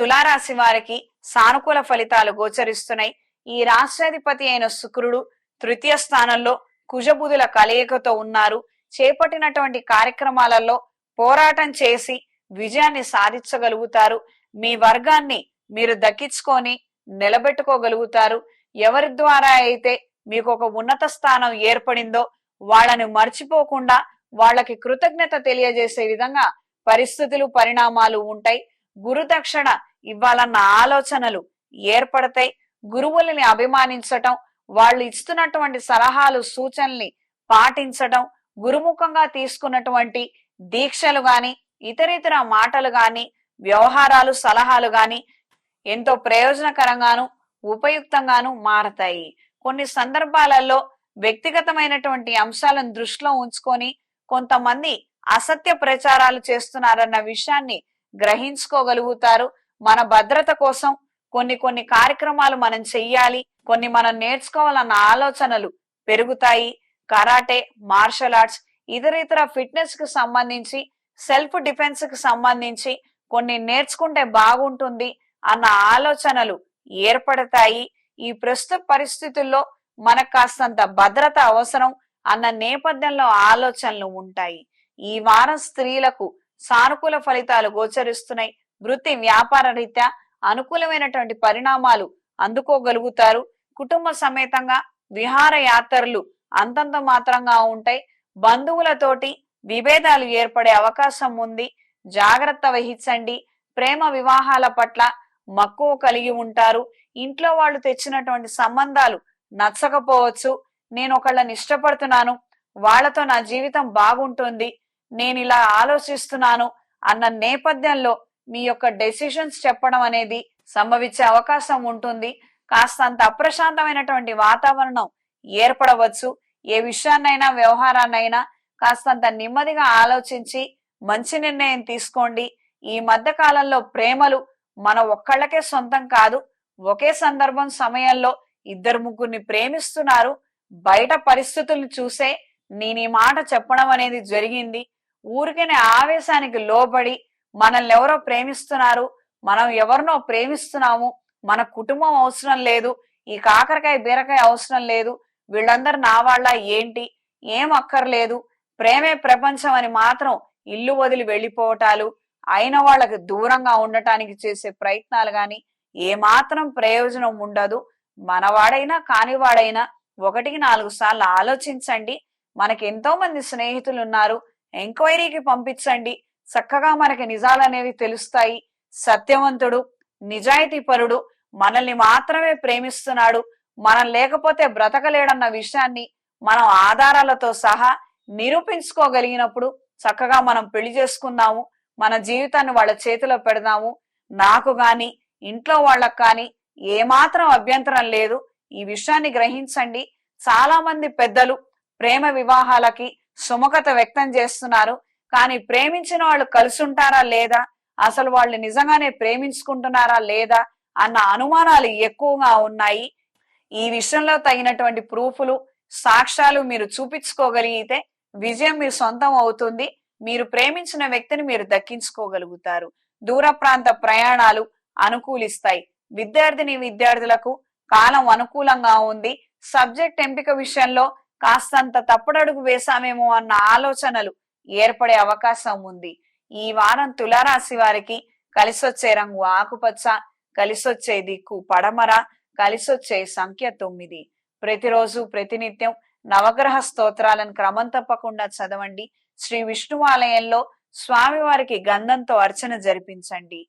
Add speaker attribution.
Speaker 1: తులారాశి వారికి సానుకూల ఫలితాలు గోచరిస్తున్నాయి. ఈ రాష్ట్రాధిపతి అయిన శుక్రుడు తృతీయ స్థానంలో కుజబుధుల కలయికతో ఉన్నారు. చేపట్టినటువంటి కార్యక్రమాలలో పోరాటం చేసి విజయాన్ని సాధించగలుగుతారు. మీ వర్గాన్ని మీరు దక్కించుకొని నిలబెట్టుకోగలుగుతారు. ఎవరి ద్వారా అయితే మీకు ఒక ఉన్నత స్థానం ఏర్పడిందో వాళ్ళని మర్చిపోకుండా వాళ్ళకి కృతజ్ఞత తెలియజేసే విధంగా పరిస్థితులు పరిణామాలు ఉంటాయి. గురుదక్షిణ ఇవ్వాలన్న ఆలోచనలు ఏర్పడతాయి. గురువులని అభిమానించటం వాళ్ళు ఇస్తున్నటువంటి సలహాలు సూచనల్ని పాటించటం గురుముఖంగా తీసుకున్నటువంటి దీక్షలు గాని ఇతరితర మాటలు గాని వ్యవహారాలు సలహాలు గాని ఎంతో ప్రయోజనకరంగాను ఉపయుక్తంగాను మారతాయి. కొన్ని సందర్భాలలో వ్యక్తిగతమైనటువంటి అంశాలను దృష్టిలో ఉంచుకొని కొంతమంది అసత్య ప్రచారాలు చేస్తున్నారన్న విషయాన్ని గ్రహించుకోగలుగుతారు. మన భద్రత కోసం కొన్ని కొన్ని కార్యక్రమాలు మనం చెయ్యాలి. కొన్ని మనం నేర్చుకోవాలన్న ఆలోచనలు పెరుగుతాయి. కరాటే మార్షల్ ఆర్ట్స్ ఇతర ఇతర ఫిట్నెస్కు సంబంధించి సెల్ఫ్ డిఫెన్స్కు సంబంధించి కొన్ని నేర్చుకుంటే బాగుంటుంది అన్న ఆలోచనలు ఏర్పడతాయి. ఈ ప్రస్తుత పరిస్థితుల్లో మనకు కాస్తంత భద్రత అవసరం అన్న నేపథ్యంలో ఆలోచనలు ఉంటాయి. ఈ వారం స్త్రీలకు సానుకూల ఫలితాలు గోచరిస్తున్నాయి. వృత్తి వ్యాపార రీత్యా అనుకూలమైనటువంటి పరిణామాలు అందుకోగలుగుతారు. కుటుంబ సమేతంగా విహార యాత్రలు అంతంత మాత్రంగా ఉంటాయి. బంధువులతోటి విభేదాలు ఏర్పడే అవకాశం ఉంది. జాగ్రత్త వహించండి. ప్రేమ వివాహాల పట్ల మక్కువ కలిగి ఉంటారు. ఇంట్లో వాళ్ళు తెచ్చినటువంటి సంబంధాలు నచ్చకపోవచ్చు. నేను ఒకళ్ళని ఇష్టపడుతున్నాను. వాళ్ళతో నా జీవితం బాగుంటుంది. నేను ఇలా ఆలోచిస్తున్నాను అన్న నేపథ్యంలో మీ యొక్క డెసిషన్స్ చెప్పడం అనేది సంభవించే అవకాశం ఉంటుంది. కాస్తంత అప్రశాంతమైనటువంటి వాతావరణం ఏర్పడవచ్చు. ఏ విషయాన్నైనా వ్యవహారాన్నైనా కాస్తంత నెమ్మదిగా ఆలోచించి మంచి నిర్ణయం తీసుకోండి. ఈ మధ్య కాలంలో ప్రేమలు మన ఒక్కళ్ళకే సొంతం కాదు. ఒకే సందర్భం సమయంలో ఇద్దరు ముగ్గురిని ప్రేమిస్తున్నారు. బయట పరిస్థితుల్ని చూసే నేను ఈ మాట చెప్పడం అనేది జరిగింది. ఊరికనే ఆవేశానికి లోబడి మనల్ని ఎవరో ప్రేమిస్తున్నారు మనం ఎవరినో ప్రేమిస్తున్నాము మన కుటుంబం అవసరం లేదు ఈ కాకరకాయ బీరకాయ అవసరం లేదు వీళ్ళందరూ నా వాళ్ళ ఏంటి ఏం అక్కర్లేదు ప్రేమే ప్రపంచం అని మాత్రం ఇల్లు వదిలి వెళ్ళిపోవటాలు అయిన వాళ్ళకి దూరంగా ఉండటానికి చేసే ప్రయత్నాలు గాని ఏమాత్రం ప్రయోజనం ఉండదు. మనవాడైనా కానివాడైనా ఒకటికి నాలుగు సార్లు ఆలోచించండి. మనకి ఎంతో మంది స్నేహితులు ఉన్నారు ఎంక్వైరీకి పంపించండి. చక్కగా మనకి నిజాలు అనేవి తెలుస్తాయి. సత్యవంతుడు నిజాయితీపరుడు మనల్ని మాత్రమే ప్రేమిస్తున్నాడు మనం లేకపోతే బ్రతకలేడన్న విషయాన్ని మనం ఆధారాలతో సహా నిరూపించుకోగలిగినప్పుడు చక్కగా మనం పెళ్ళి చేసుకుందాము మన జీవితాన్ని వాళ్ళ చేతిలో పెడదాము. నాకు గాని ఇంట్లో వాళ్ళకు కానీ ఏమాత్రం అభ్యంతరం లేదు. ఈ విషయాన్ని గ్రహించండి. చాలా మంది పెద్దలు ప్రేమ వివాహాలకి సుముఖత వ్యక్తం చేస్తున్నారు. కానీ ప్రేమించిన వాళ్ళు కలిసి ఉంటారా లేదా? అసలు వాళ్ళు నిజంగానే ప్రేమించుకుంటున్నారా లేదా? అన్న అనుమానాలు ఎక్కువగా ఉన్నాయి. ఈ విషయంలో తగినటువంటి ప్రూఫ్లు సాక్ష్యాలు మీరు చూపించుకోగలిగితే విజయం మీ సొంతం అవుతుంది. మీరు ప్రేమించిన వ్యక్తిని మీరు దక్కించుకోగలుగుతారు. దూర ప్రాంత ప్రయాణాలు అనుకూలిస్తాయి. విద్యార్థిని విద్యార్థులకు కాలం అనుకూలంగా ఉంది. సబ్జెక్ట్ ఎంపిక విషయంలో కాస్తంత తప్పుడడుగు వేశామేమో అన్న ఆలోచనలు ఏర్పడే అవకాశం ఉంది. ఈ వారం తులారాశి వారికి కలిసొచ్చే రంగు ఆకుపచ్చ కలిసొచ్చే దిక్కు పడమర కలిసొచ్చే సంఖ్య తొమ్మిది. ప్రతిరోజు ప్రతినిత్యం నవగ్రహ స్తోత్రాలను క్రమం తప్పకుండా చదవండి. శ్రీ విష్ణు ఆలయంలో స్వామివారికి గంధంతో అర్చన జరిపించండి.